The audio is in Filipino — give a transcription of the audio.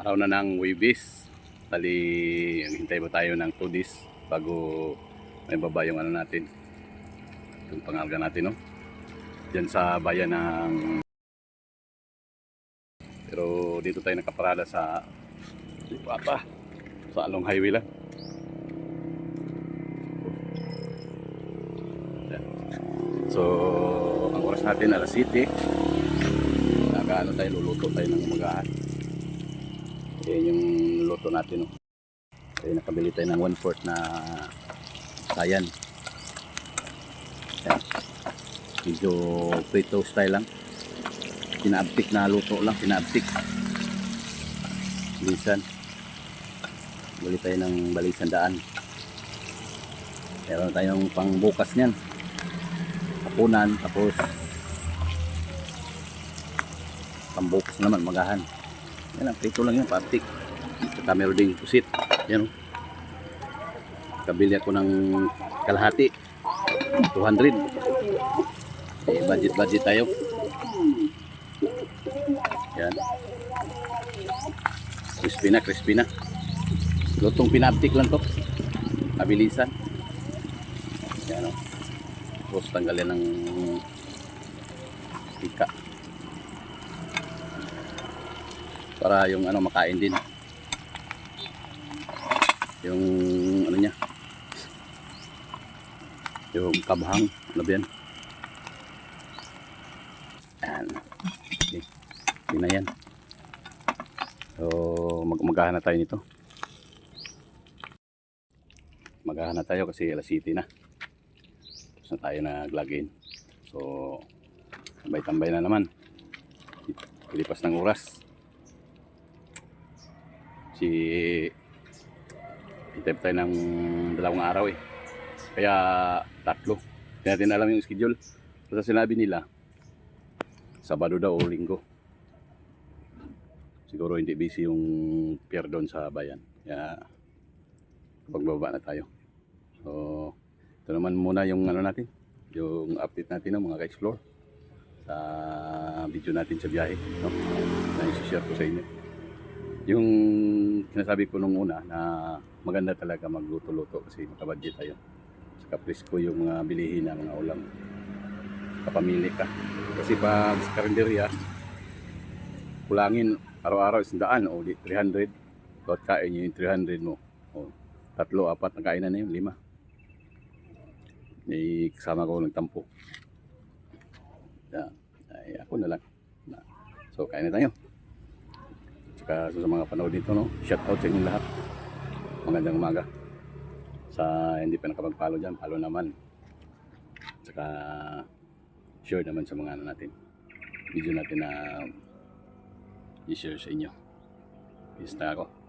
araw na ng Wibis. Tali, hintay ba tayo ng 2 days bago may baba yung ano natin. Yung pangalga natin, no? Diyan sa bayan ng... Pero dito tayo nakaparada sa... Lipapa. Sa along highway lang. So, ang oras natin alas 7. Nagaano tayo, luluto tayo ng umagahan. Yan yung luto natin. No? Kaya nakabili tayo ng 1 fourth na sayan. Yan. Medyo prito style lang. Pinaabtik na luto lang, pinaabtik. Balisan. Bili tayo ng balisan daan. Meron tayong pangbukas niyan. Hapunan, tapos pambukas naman, magahan. Yan lang, prito lang yun, paabtik. Saka meron ding pusit. Yan o. Kabili ako ng kalahati. 200. Eh, budget budget tayo. Yan. Crispy na, crispy na. Lutong pinabtik lang to. Kabilisan. Yan o. Tapos tanggalin ng tika. Para yung ano makain din. Yung ano niya. Yung kabhang. Ano ba yan? Yan. Okay. Yun na yan. So, mag magahan na tayo nito. Magahan na tayo kasi alas city na. Tapos na tayo nag-login. So, tambay-tambay na naman. Pilipas ng oras. Si Hintay tayo ng dalawang araw eh. Kaya tatlo. Hindi natin alam yung schedule. Basta sinabi nila, Sabado daw o Linggo. Siguro hindi busy yung pier doon sa bayan. Kaya pagbaba na tayo. So, ito naman muna yung ano natin, yung update natin ng mga ka-explore sa video natin sa biyahe. No? Na isi-share ko sa inyo. Yung sinasabi ko nung una na maganda talaga magluto-luto kasi makabudget tayo. Saka presko yung mga bilihin ng mga ulam. Kapamili ka. Kasi pag sa karinderya, kulangin araw-araw isang daan o di 300. Bawat kain yun yung 300 mo. O, tatlo, apat na kainan na yun, lima. May kasama ko nagtampo. Yan. Ay, ako na lang. So, kain na tayo. Tsaka sa mga panood dito, no? Shout out sa inyo lahat. Magandang umaga. Sa hindi pa nakapag-follow dyan, follow naman. Tsaka share naman sa mga ano natin. Video natin na i-share sa inyo. Na ako.